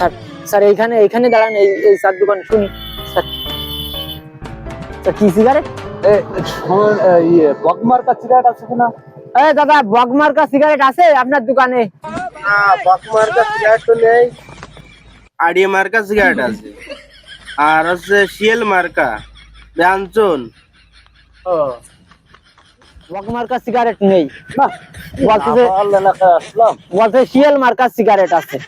Sir sir এইখানে এইখানে দাঁড়ান এই এই চার দোকান শুনি। স্যার স্যার কি সিগারেট এ, ইয়ে বকমার সিগারেট আছে কিনা? এ দাদা বগমার্কা সিগারেট আছে আপনার দোকানে? না বক মার্কা সিগারেট তো নেই। আড়িয়ে মার্কা সিগারেট আছে। আর হচ্ছে শিয়েল মার্কা। জানছুন ও। বগমার্কা সিগারেট নেই। বলতেছে বলতে শিয়াল মার্কা সিগারেট আছে।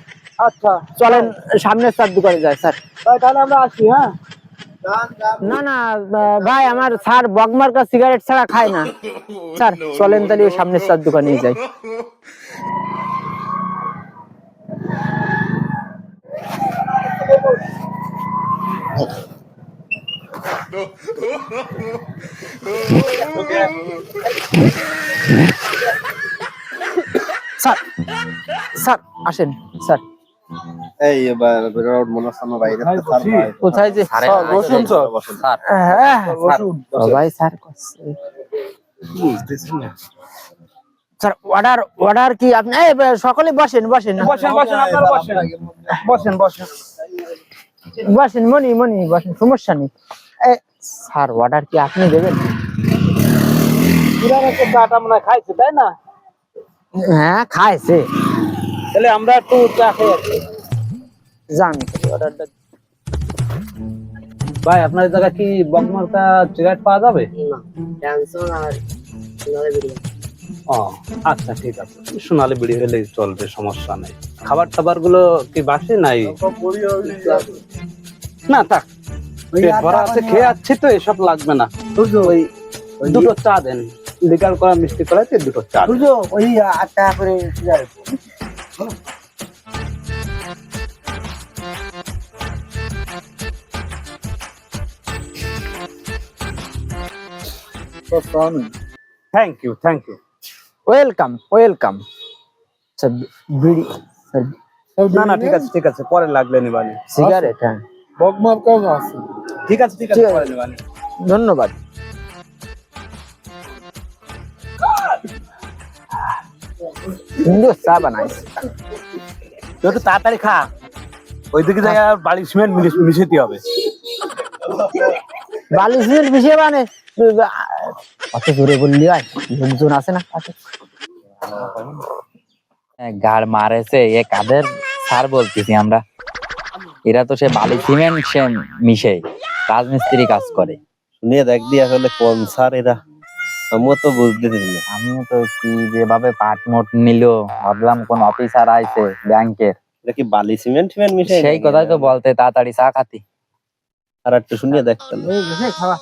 আচ্ছা। চলেন সামনের চার দোকানে যায় স্যার। তাহলে আমরা আসি হ্যাঁ? না না ভাই আমার স্যার বগমার্কা সিগারেট ছাড়া খায় না। স্যার চলেন তাহলে ওই সামনের চার দোকানেই যাই। স্যার স্যার আসেন স্যার। এই এবার রোড মনে বাইরে কোথায় যে বসুন স্যার হ্যাঁ ভাই স্যার স্যার অর্ডার অর্ডার কি আপনি সকলে বসেন বসেন। বসেন বসেন আপনারা বসেন। বসেন বসেন। বসেন মনি মনি বসেন সমস্যা নেই। এ, স্যার অর্ডার কি আপনি দেবেন? পুরানো তো চাটা খাইছে তাই না? হ্যাঁ খাইছে। তাহলে আমরা একটু চা খেয়ে। যান অর্ডারটা ভাই আপনার এই জায়গায় কি বকমার্কা সিগারেট পাওয়া যাবে? ও আচ্ছা ঠিক আছে। সোনালি বিড়ি হলে চলবে সমস্যা নেই। খাবার টাবারগুলো কি বাসি নাই? না থাক। ভরা আছে খেয়ে যাচ্ছি তো এসব লাগবে না। ওই দুটো চা দেন। লিকার করা মিষ্টি করা দুটো চা। ওই আট টাকা করে cigarette thank you thank you welcome welcome sir বিড়ি স্যার না না ঠিক আছে ঠিক আছে পরে লাগলে নিবানি সিগারেট হ্যাঁ। ঠিক আছে ঠিক আছে ঠিক আছে। পরে নিবানি ধন্যবাদ। সুন্দর চা বানাইছে তুই একটু তাড়াতাড়ি খা। ওইদিকে জায়গা বাড়ি সিমেন্ট মিশিতে হবে। বালিশের বিষয় মানে অত জোরে বললি ভাই লোকজন আছে না? গাড় মারেছে এ কাদের স্যার বলতেছি আমরা? এরা তো সে বালি সিমেন্ট সে মিশে রাজমিস্ত্রি কাজ করে। শুনিয়ে দেখ দিয়ে আসলে কোন স্যার এরা। আমিও তো বুঝতে না। আমিও তো কি যেভাবে পাট মোট নিল ভাবলাম কোন অফিসার আইছে ব্যাংকের। এটা কি বালি সিমেন্ট ফিমেন্ট মিশে সেই কথাই তো বলতে তাড়াতাড়ি চা খাতি। আর একটু শুনিয়ে দেখ তাহলে। খাওয়া।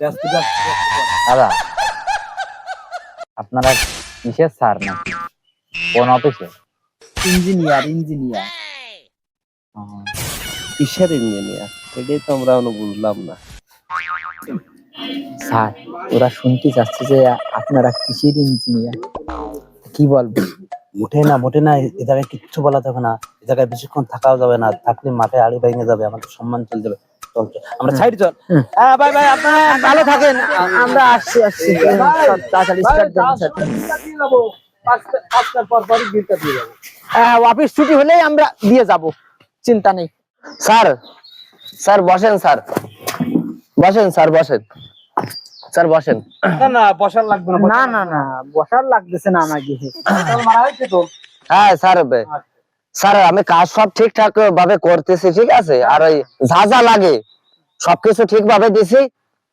দাদা আপনারা কিসের স্যার নাকি কোন অফিসে? Engineer engineer. কিসের ইঞ্জিনিয়ার? এটাই তো আমরা বুঝলাম না। স্যার ওরা শুনতে চাচ্ছে যে আপনারা কিসের ইঞ্জিনিয়ার? কি বলবেন মোটে না মোটে না এ জায়গায় কিচ্ছু বলা যাবে না। এ জায়গায় বেশিক্ষণ থাকাও যাবে না। থাকলে মাঠে আড়ি ভেঙে যাবে আমাদের সম্মান চলে যাবে। চল চল আমরা সাইড চল। হ্যাঁ। ভাই ভাই আপনারা ভালো থাকেন। আমরা আসছি আসছি। তাড়াতাড়ি স্টার্ট দেন স্যার। হ্যাঁ, অফিস ছুটি হলেই আমরা দিয়ে যাব। চিন্তা নেই। স্যার স্যার বসেন স্যার। বসেন স্যার বসেন। স্যার বসেন। না না বসার লাগবে না না না না বসার লাগতেছে না আমাকে। হ্যাঁ স্যার স্যার আমি কাজ সব ঠিকঠাক ভাবে করতেছি ঠিক আছে? আর ওই যা যা লাগে সবকিছু ঠিক ভাবে দিছি।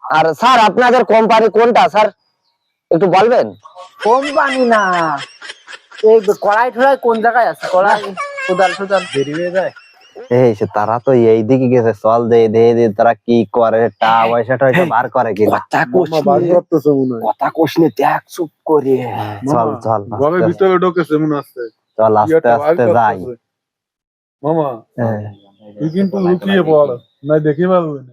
আর স্যার আপনাদের কোম্পানি কোনটা? স্যার একটু বলবেন? কোম্পানি না। এই কড়াই ঠড়াই কোন জায়গায় আছে? কড়াই কোদাল টোদাল দেরি হয়ে যায়। এই সে তারা তো এই দিকে গেছে। চল দে দে দে তারা কি করে? টা পয়সা টয়সা বার করে কি কথা কথা কোশনে দেখ চুপ করে। চল চল আস্তে- ভিতরে ঢোকেছে মনে হচ্ছে চল আস্তে আস্তে যাই। মামা। তুই কিন্তু লুকিয়ে পড়। না দেখে পারবে না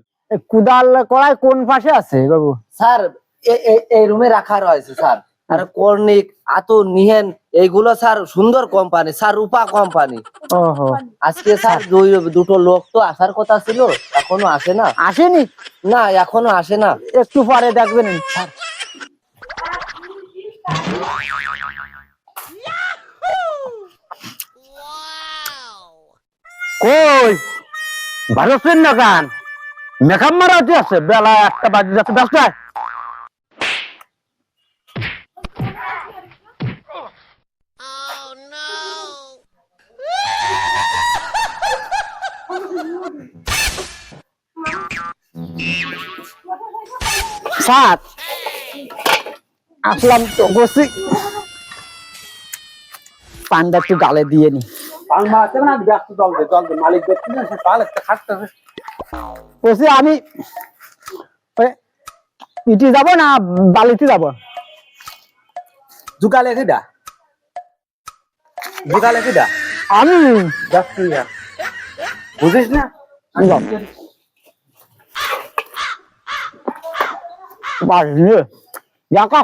কোদাল কড়াই কোন পাশে আছে বাবু? স্যার এই রুমে রাখা রয়েছে স্যার। আর কর্নিক নিহেন এইগুলো স্যার সুন্দর কোম্পানি স্যার রূপা কোম্পানি আজকে স্যার দুই দুটো লোক তো আসার কথা ছিল এখনও আসে না। আসেনি? না এখনও আসে না। একটু পরে দেখবেন। স্যার। কই? ভালো চেন না গান। মেকআপ মারা হচ্ছে আছে, বেলা একটা বাজে যাচ্ছে ব্যস্ত আয়। স্যার, আসলাম তো। বসি। পান্ডা একটু গালে দিয়ে নি। আমি ওই ইটি যাব না বালিতে যাব? জুগালে কিডা? কিডা? আমি। বুঝিস না? যাব। বাড়িয়ে একা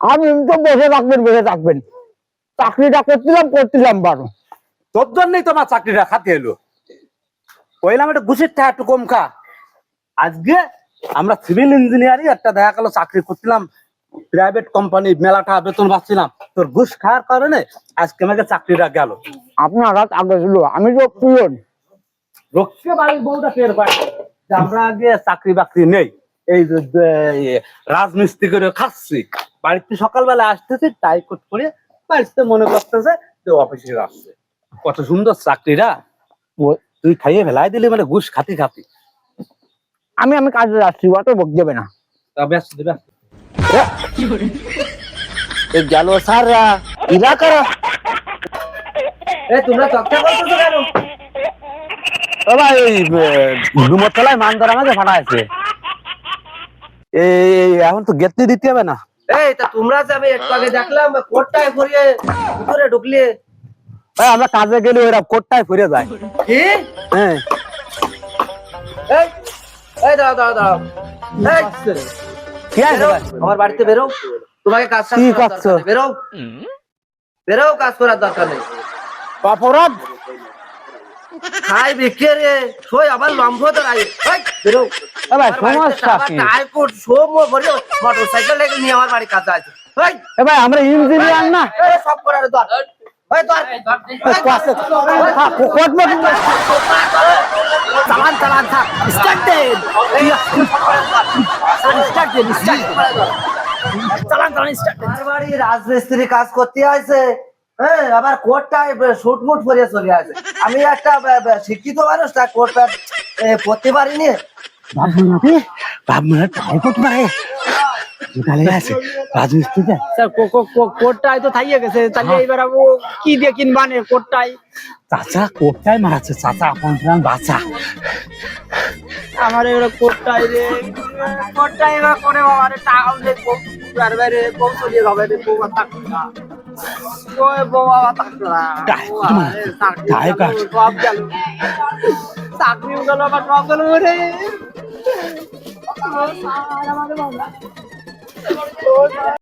আমি তো বসে থাকবেন বসে থাকবেন। চাকরিটা করছিলাম করছিলাম বারো। তোর জন্যই তোমার চাকরিটা খাতে এলো কইলাম একটা ঘুষের টাকা একটু কম খা। আজকে আমরা সিভিল ইঞ্জিনিয়ারিং একটা দেখা গেল চাকরি করছিলাম প্রাইভেট কোম্পানি মেলাটা বেতন পাচ্ছিলাম। তোর ঘুষ খাওয়ার কারণে আজকে আমাকে চাকরিটা গেল। আপনার হাত আগে ছিল আমি তো পিয়ন রক্ষে বাড়ির বউটা পায় আমরা আগে চাকরি বাকরি নেই। এই রাজমিস্ত্রি করে খাচ্ছি। বাড়িতে সকালবেলা আসতেছি কোট করে বাড়িতে মনে করতেছে যে অফিসে আসছে। কত সুন্দর চাকরিটা ও- তুই খাইয়ে ফেলাই দিলি মানে ঘুষ খাতি খাতি। আমি আমি কাজে যাচ্ছি অত বক দেবে না। ব্যস্ত গেল করা। এই তোমরা চর্চা করতেছো কেন? তলায় মান ধরা মাঝে ফাটা আছে এই এখন তো গেতে দিতে হবে না। এই তা তোমরা যে আমি একটু আগে দেখলাম কোটটায় ভরিয়ে ভিতরে ঢুকলে। ভাই আমরা কাজে গেলে ওরা কোটটায় ফিরে যায়। কি? হ্যাঁ। এই এই এই কি আছে আমার বাড়িতে বেরো। তোমাকে কাজ কি করছ? বেরো। বেরো কাজ করার দরকার নেই। অপরাধ খাই বিকে রে সই আবার বেরো। সমস্যা কি? মোটরসাইকেল লেগে নিয়ে আমার বাড়ি কাছে আছে ভাই আমরা ইঞ্জিনিয়ার না? সব করার দর এই, ধর। এই, কোট মত চালান চালান থাক। স্টার্ট দেন স্টার্ট দেন স্টার্ট চালান চালান স্টার্ট বাড়ি রাজমিস্ত্রি কাজ করতে আছে হ্যাঁ আবার কোটটায় শুট মুট পরে চলে আসে। আমি একটা শিক্ষিত মানুষ তা এ, পরতে পারিনি টাই কোট জুতালে আছে রাজমিস্ত্রিতে স্যার কোটটাই তো থাইয়ে গেছে। তাহলে এবার ও কি দিয়ে কিনবানে কোটটাই চাচা কোটটাই মারাচ্ছে। চাচা আপন প্রাণ বাঁচা আমার এবার কোটটাই রে। কোটটাই এবার করে বাবা রে টাকা দেখব পারবে রে বউ চলিয়ে যাবে রে বউ আর থাকবে না। ওই বউ আবার থাকবে না টাই কোট মারাচ্ছে টাই কাট সব গেল চাকরি গেল আবার সব গেল রে